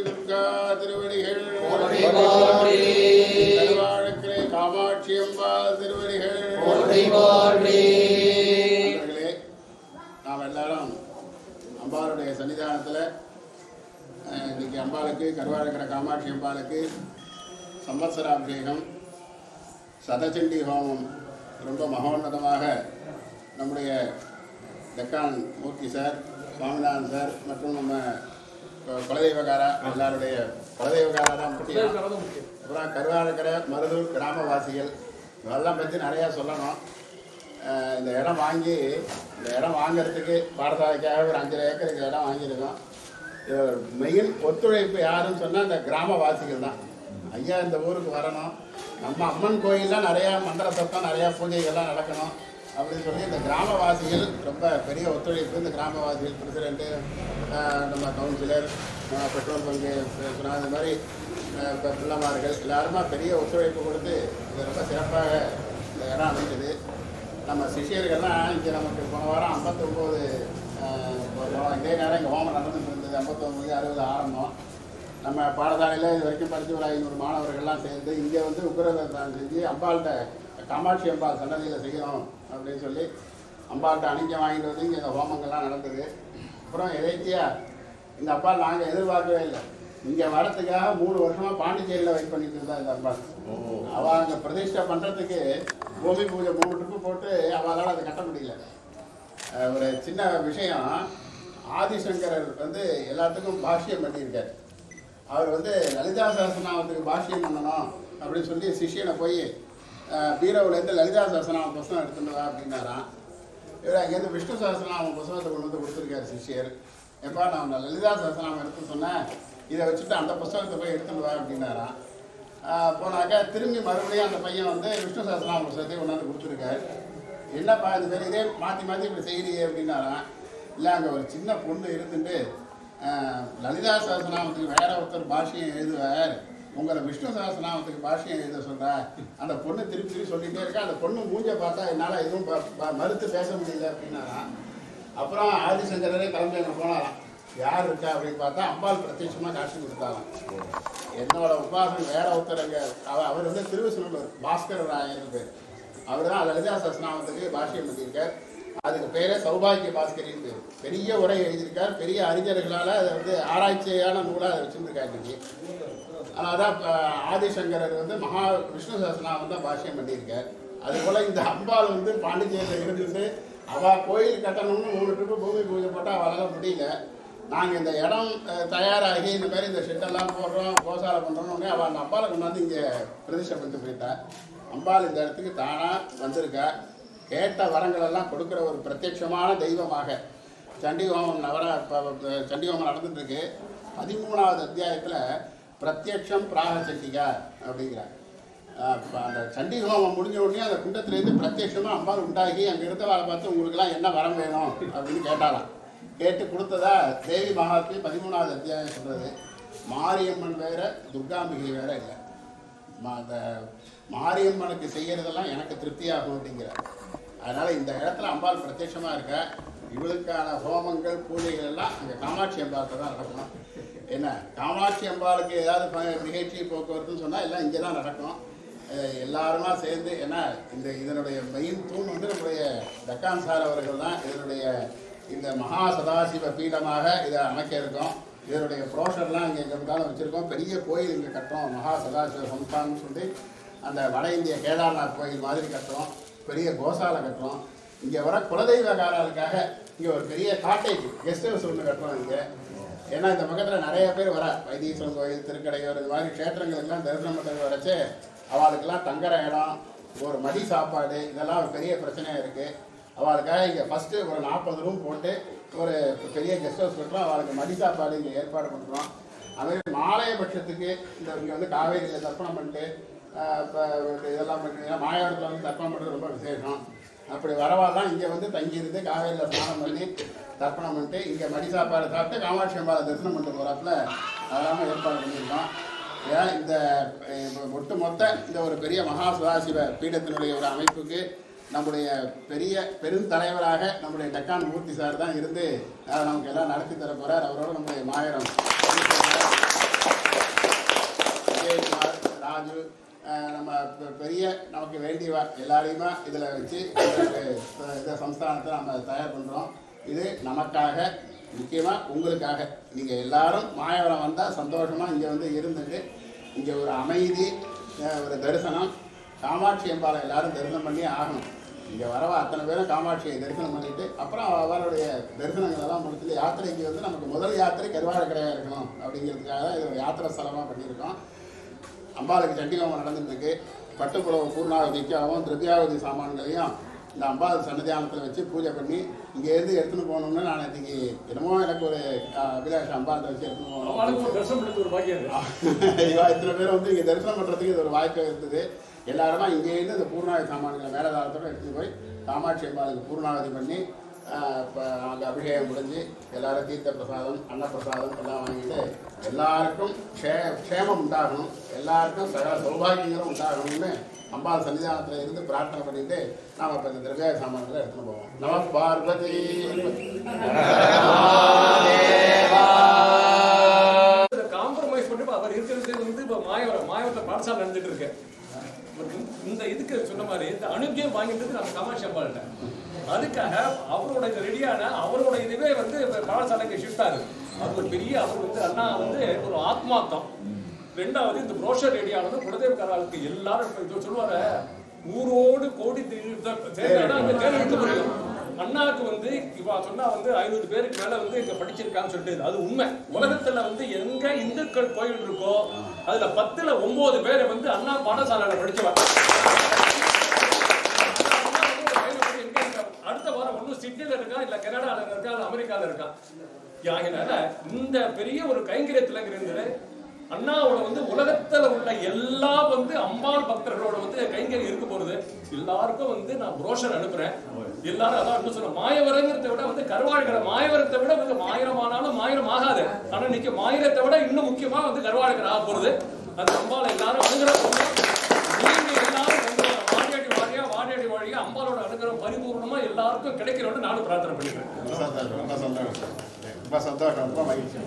துர்கா திருவடிகள். திருவாழக்கிரை காமாட்சி திருவடிகள். நாம் எல்லாரும் அம்பாளுடைய சன்னிதானத்தில் இன்னைக்கு அம்பாளுக்கு கருவாழக்கிற காமாட்சி அம்பாளுக்கு சம்பத்சராபிஷேகம் சதச்சண்டி ஹோமம் ரொம்ப மகோன்னதமாக நம்முடைய டெக்கான் மூர்த்தி சார் சுவாமிநாதன் சார் மற்றும் நம்ம குலதெய்வகாரா எல்லாருடைய குலதெய்வகாரா தான் முக்கியம். அப்புறம் கருவாழக்கிற மருதூர் கிராமவாசிகள் இதெல்லாம் பற்றி நிறையா சொல்லணும். இந்த இடம் வாங்கி இந்த இடம் வாங்குறதுக்கு பாடசாலைக்காக ஒரு அஞ்சரை ஏக்கருக்கு இடம் வாங்கியிருக்கோம். மெயின் ஒத்துழைப்பு யாருன்னு சொன்னால் இந்த கிராமவாசிகள் தான். ஐயா இந்த ஊருக்கு வரணும். நம்ம அம்மன் கோயிலில் நிறையா மந்திர சத்தம் நிறையா பூஜைகள்லாம் நடக்கணும். அப்படின்னு சொல்லி இந்த கிராமவாசிகள் ரொம்ப பெரிய ஒத்துழைப்பு இந்த கிராமவாசிகள் பிரசிடெண்ட்டு நம்ம கவுன்சிலர் பெட்ரோல் பங்கு சொன்ன இந்த மாதிரி இப்போ பிள்ளைமார்கள் எல்லாருமா பெரிய ஒத்துழைப்பு கொடுத்து இது ரொம்ப சிறப்பாக இந்த இடம் அமைஞ்சது நம்ம சிஷியர்கள்லாம் இங்கே நமக்கு போன வாரம் ஐம்பத்தொம்போது இதே நேரம் இங்கே ஹோமம் நடந்துட்டு இருந்தது. ஐம்பத்தொம்பது அறுபது ஆரம்பம். நம்ம பாடசாலையில் இது வரைக்கும் படித்து ஒரு ஐநூறு மாணவர்கள்லாம் சேர்ந்து இங்கே வந்து உக்ரதான் செஞ்சு அம்பாள்கிட்ட காமாட்சி அம்பாள் சன்னதியில் செய்யணும். அப்படின்னு சொல்லி அம்பாள்கிட்ட அணிஞ்ச வாங்கிட்டு வந்து இங்கே இந்த ஹோமங்கள்லாம் நடந்தது. அப்புறம் இறைத்தியா இந்த அப்பால் நாங்கள் எதிர்பார்க்கவே இல்லை. இங்கே வரத்துக்காக மூணு வருஷமாக பாண்டிச்சேரியில் வெயிட் பண்ணிட்டு இருந்தா இந்த அம்பாள். அவள் அங்கே பிரதிஷ்டை பண்ணுறதுக்கு பூமி பூஜை மூணு ட்ரிப்பு போட்டு அவளால் அதை கட்ட முடியல. ஒரு சின்ன விஷயம் ஆதிசங்கரர் வந்து எல்லாத்துக்கும் பாஷ்யம் பண்ணியிருக்கார். அவர் வந்து லலிதா சஹஸ்ரநாமத்துக்கு பாஷ்யம் பண்ணணும் அப்படின்னு சொல்லி சிஷ்யனை போய் பீரோவுலேருந்து லலிதா சஹஸ்ரநாம புஸ்தகம் எடுத்துட்டு வா அப்படின்னாராம். இவர் அங்கேருந்து விஷ்ணு சஹஸ்ரநாம புஸ்தகத்தை கொண்டு வந்து கொடுத்துருக்காரு சிஷ்யர். எப்பா நான் லலிதா சஹஸ்ரநாமம் எடுத்து சொன்னேன். இதை வச்சுட்டு அந்த புஸ்தகத்தை போய் எடுத்துட்டு வா அப்படின்னாராம். போனாக்கா திரும்பி மறுபடியும் அந்த பையன் வந்து விஷ்ணு சஹஸ்ரநாம புஸ்தகத்தை கொண்டாந்து கொடுத்துருக்காரு. என்னப்பா இந்த பேர் இதே மாற்றி மாற்றி இப்படி செய்கிறியே அப்படின்னாராம். இல்லை அங்கே ஒரு சின்ன பொண்ணு இருந்துட்டு லலிதா சஹஸ்ரநாமத்துக்கு வேற ஒருத்தர் பாஷையும் எழுதுவார். உங்களை விஷ்ணு சஹஸ்ரநாமத்துக்கு பாஷ்யம் எழுத சொல்கிறா அந்த பொண்ணு திருப்பி திருப்பி சொல்லிகிட்டே இருக்கா. அந்த பொண்ணு மூஞ்ச பார்த்தா என்னால் எதுவும் மறுத்து பேச முடியல அப்படின்னாராம் அப்புறம் ஆதிசங்கரே கிளம்பி அங்கே போனாராம். யார் இருக்கா அப்படின்னு பார்த்தா அம்பாள் பிரத்யட்சமாக காட்சி கொடுத்தாராம். என்னோட உபாசனம் வேற ஒருத்தர் அவர் அவர் வந்து திருவிசுநல்லூர் பாஸ்கர ராயர் பேர். அவர் தான் லலிதா சஸ்நாமத்துக்கு பாஷ்யம் பண்ணியிருக்கார் அதுக்கு பேரே சௌபாகிய பாஸ்கரின்னு பேர். பெரிய உரை எழுதியிருக்கார். பெரிய அறிஞர்களால் அதை வந்து ஆராய்ச்சியான நூலாக அதை வச்சுருக்காரு இன்னைக்கு. அதான் ஆதிசங்கரர் வந்து மகா விஷ்ணு சஹஸ்ரநாமம் தான் பாஷ்யம் பண்ணியிருக்கார். அதுபோல் இந்த அம்பாள் வந்து பாண்டிச்சேரியில் இருந்துட்டு அவள் கோயில் கட்டணும்னு மூணு ட்ரிப்பு பூமி பூஜை போட்டால் அவளால் முடியல. நாங்கள் இந்த இடம் தயாராகி இந்த மாதிரி இந்த ஷெட்டெல்லாம் போடுறோம் கோசாலை பண்ணுறோம்னு அவள் அந்த அம்பாளை கொண்டாந்து இங்கே பிரதிஷ்டை பண்ணிட்டு போயிட்டா. அம்பாள் இந்த இடத்துக்கு தானாக வந்திருக்கா. கேட்ட வரங்கள் எல்லாம் கொடுக்குற ஒரு பிரத்யட்சமான தெய்வமாக. சண்டி ஹோமம் நவர இப்போ சண்டி ஹோமம் நடந்துட்டுருக்கு பதிமூணாவது அத்தியாயத்தில் பிரத்யக்ஷம் பிராக சண்டிகா அப்படிங்கிறார். அந்த சண்டி ஹோமம் முடிஞ்ச உடனே அந்த குண்டத்திலேருந்து பிரத்யட்சமாக அம்பாள் உண்டாகி அங்கே இருந்தவாளை பார்த்து உங்களுக்குலாம் என்ன வரம் வேணும் அப்படின்னு கேட்டாலாம் கேட்டு கொடுத்ததா தேவி மகாத்மி பதிமூணாவது அத்தியாயம் சொல்கிறது மாரியம்மன் வேற துர்காம்பிகை வேற இல்லை. அந்த மாரியம்மனுக்கு செய்கிறதெல்லாம் எனக்கு திருப்தியாகும் அப்படிங்கிறார். அதனால் இந்த இடத்துல அம்பாள் பிரத்யட்சமாக இருக்க. இவளுக்கான ஹோமங்கள் பூஜைகள் எல்லாம் அங்கே காமாட்சி அம்பாளுக்கு தான் நடக்கணும். என்ன காமாட்சி அம்பாளுக்கு ஏதாவது நிகழ்ச்சி போக்குவரத்துன்னு சொன்னால் எல்லாம் இங்கே தான் நடக்கும். எல்லாருமா சேர்ந்து ஏன்னா இந்த இதனுடைய மெயின் தூண் வந்து நம்முடைய டக்கான் சார் அவர்கள் தான். இதனுடைய இந்த மகா சதாசிவ பீடமாக இதை அமைக்க இருக்கோம். இதனுடைய ப்ரோஷர்லாம் இங்கே எங்கே இருந்தாலும் வச்சுருக்கோம். பெரிய கோயில் இங்கே கட்டுறோம். மகா சதாசிவ சம்ஸ்தான்னு சொல்லி அந்த வட இந்திய கேதார்நாத் கோயில் மாதிரி கட்டுறோம். பெரிய கோசாலை கட்டுறோம். இங்கே வர குலதெய்வகாரர்களுக்காக இங்கே ஒரு பெரிய காட்டேஜ் கெஸ்ட் ஹவுஸ் ஒன்று கட்டணும் இங்கே. ஏன்னா இந்த பக்கத்தில் நிறைய பேர் வர வைத்தீஸ்வரன் கோயில் திருக்கடையூர் இது மாதிரி க்ஷேத்திரங்களுக்கெல்லாம் தரிசனம் பண்ணுறது வரைச்சு அவளுக்கெல்லாம் தங்குற இடம் ஒரு மடி சாப்பாடு இதெல்லாம் ஒரு பெரிய பிரச்சனையாக இருக்குது அவளுக்காக இங்கே ஃபஸ்ட்டு ஒரு நாற்பது ரூம் போட்டு ஒரு பெரிய கெஸ்ட் ஹவுஸ் கட்டுறோம். அவளுக்கு மதி சாப்பாடு இங்கே ஏற்பாடு பண்ணுறோம் அதுமாதிரி மாலைய பட்சத்துக்கு இந்த இங்கே வந்து காவேரியில் தர்ப்பணம் பண்ணிட்டு இப்போ இதெல்லாம் பண்ணிட்டு மாயாவரத்தில் வந்து தர்ப்பணம் பண்ணுறது ரொம்ப விசேஷம். அப்படி வரவாதான் இங்கே வந்து தங்கியிருந்து காவேரியில் ஸ்நானம் பண்ணி தர்ப்பணம் பண்ணிட்டு இங்கே மடி சாப்பாடு சாப்பிட்டு காமாட்சி அம்பாவை தரிசனம் பண்ணிட்டு போகிறாப்புல அதெல்லாமே ஏற்பாடு பண்ணியிருக்கோம் ஏன் இந்த ஒட்டு மொத்த இந்த ஒரு பெரிய மகா சதாசிவ பீடத்தினுடைய ஒரு அமைப்புக்கு நம்முடைய பெரிய பெருந்தலைவராக நம்முடைய டக்கான் மூர்த்தி சார் தான் இருந்து அதை நமக்கு எல்லாம் நடத்தி தர போகிறார் அவரோட நம்முடைய மாயரம். ராஜு நம்ம பெரிய நமக்கு வேண்டிய எல்லாரையுமே இதில் வச்சு இந்த சம்ஸ்தானத்தை நம்ம தயார் பண்ணுறோம் இது நமக்காக முக்கியமாக உங்களுக்காக. நீங்கள் எல்லாரும் மாயவரம் வந்தால் சந்தோஷமாக இங்கே வந்து இருந்துட்டு இங்கே ஒரு அமைதி ஒரு தரிசனம் காமாட்சி அம்பாலை எல்லாரும் தரிசனம் பண்ணி ஆகணும். இங்கே வரவா அத்தனை பேரும் காமாட்சியை தரிசனம் பண்ணிட்டு அப்புறம் அவருடைய தரிசனங்கள் எல்லாம் முடிச்சுட்டு யாத்திரைக்கு வந்து நமக்கு முதல் யாத்திரை கருவாழக்கரையாக இருக்கணும் அப்படிங்கிறதுக்காக தான் இது ஒரு யாத்திரை ஸ்தலமாக பண்ணியிருக்கோம். அம்பாளுக்கு சண்டிகோமம் நடந்துட்டு இருக்கு பட்டுப்புடவை பூர்ணாவதிக்காகவும் திரவியாவதி சாமான்களையும் இந்த அம்பாள் சன்னிதானத்தில் வச்சு பூஜை பண்ணி இங்கேருந்து எடுத்துன்னு போகணும்னு நான் இன்னைக்கு என்னமோ எனக்கு ஒரு அஹ், அபிலாஷம் அம்பாள்கிட்ட வச்சு எடுத்துன்னு போகணும். இவா இத்தனை பேர் வந்து இங்கே தரிசனம் பண்ணுறதுக்கு இது ஒரு வாய்ப்பு இருந்தது. எல்லாருமா இங்கேருந்து இந்த பூர்ணாவதி சாமான்களை மேலதாரத்தோட எடுத்துட்டு போய் காமாட்சி அம்பாளுக்கு பூர்ணாவதி பண்ணி இப்போ அங்கே அபிஷேகம் முடிஞ்சு எல்லாரும் தீர்த்த பிரசாதம் அன்னப்பிரசாதம் எல்லாம் வாங்கிட்டு எல்லாருக்கும் க்ஷே க்ஷேமம் உண்டாகணும் எல்லாருக்கும் சகல சௌபாகியங்களும் உண்டாகணும்னு அம்பாள் சன்னிதானத்தில் இருந்து பிரார்த்தனை பண்ணிட்டு நாம் இப்போ இந்த திரவிய சாமான்களை எடுத்துன்னு போவோம் நம பார்வதி காம்ப்ரமைஸ் பண்ணி இப்ப அவர் இருக்கிறது வந்து இப்ப மாயவரம் மாயவரத்தை பாடசாலை நடந்துட்டு இருக்கு இப்ப இந்த- இதுக்கு சொன்ன மாதிரி இந்த அனுக்கியம் வாங்கிட்டு நம்ம காமாட்சி அம்பாள்கிட்ட அதுக்காக அவரோட இது ரெடியான அவரோட இதுவே வந்து பாடசாலைக்கு ஷிஃப்ட் ஆகுது அது ஒரு பெரிய அவர் வந்து அண்ணா வந்து ஒரு ஆத்மார்த்தம் ரெண்டாவது இந்த புரோஷர் ரெடியானது ஆனது குலதேவ கராளுக்கு எல்லாரும் இப்ப சொல்லுவாரு ஊரோடு கோடி சேர்ந்தா தேர்தல் முடியும் அண்ணாவுக்கு வந்து இவா சொன்னா வந்து ஐநூறு பேருக்கு மேல வந்து இங்க படிச்சிருக்கான்னு சொல்லிட்டு அது உண்மை. உலகத்துல வந்து எங்க இந்துக்கள் கோயில் இருக்கோ அதுல பத்துல ஒன்பது பேரை வந்து அண்ணா பாடசாலையில படிச்சவன். அடுத்த வாரம் ஒன்னும் சிட்னில இருக்கா இல்ல கனடால இருக்கா இல்ல அமெரிக்கால இருக்கா? ஆகினால இந்த பெரிய ஒரு கைங்கரியத்துல இருந்து அண்ணாவோட வந்து உலகத்துல உள்ள எல்லா வந்து அம்பாள் பக்தர்களோட வந்து கைங்கறி இருக்க போறது. எல்லாருக்கும் வந்து நான் புரோஷர் அனுப்புறேன். எல்லாரும் அதான் சொன்ன மாயவரங்கிறத விட வந்து கருவாழ்கிற மாயவரத்தை விட வந்து மாயிரமானாலும் மாயிரம் ஆகாது. ஆனா இன்னைக்கு மாயிரத்தை விட இன்னும் முக்கியமா வந்து கருவாழ்கிற ஆக போறது அந்த அம்பாள் எல்லாரும் அனுகிரகம் நீங்க எல்லாரும் அம்பாளோட அனுகிரகம் பரிபூர்ணமா எல்லாருக்கும் கிடைக்கிறோன்னு நானும் பிரார்த்தனை பண்ணிக்கிறேன். சந்தோஷம் ரொம்ப சந்தோஷம். ரொம்ப சந்தோஷம். ரொம்ப மகிழ்ச்சி.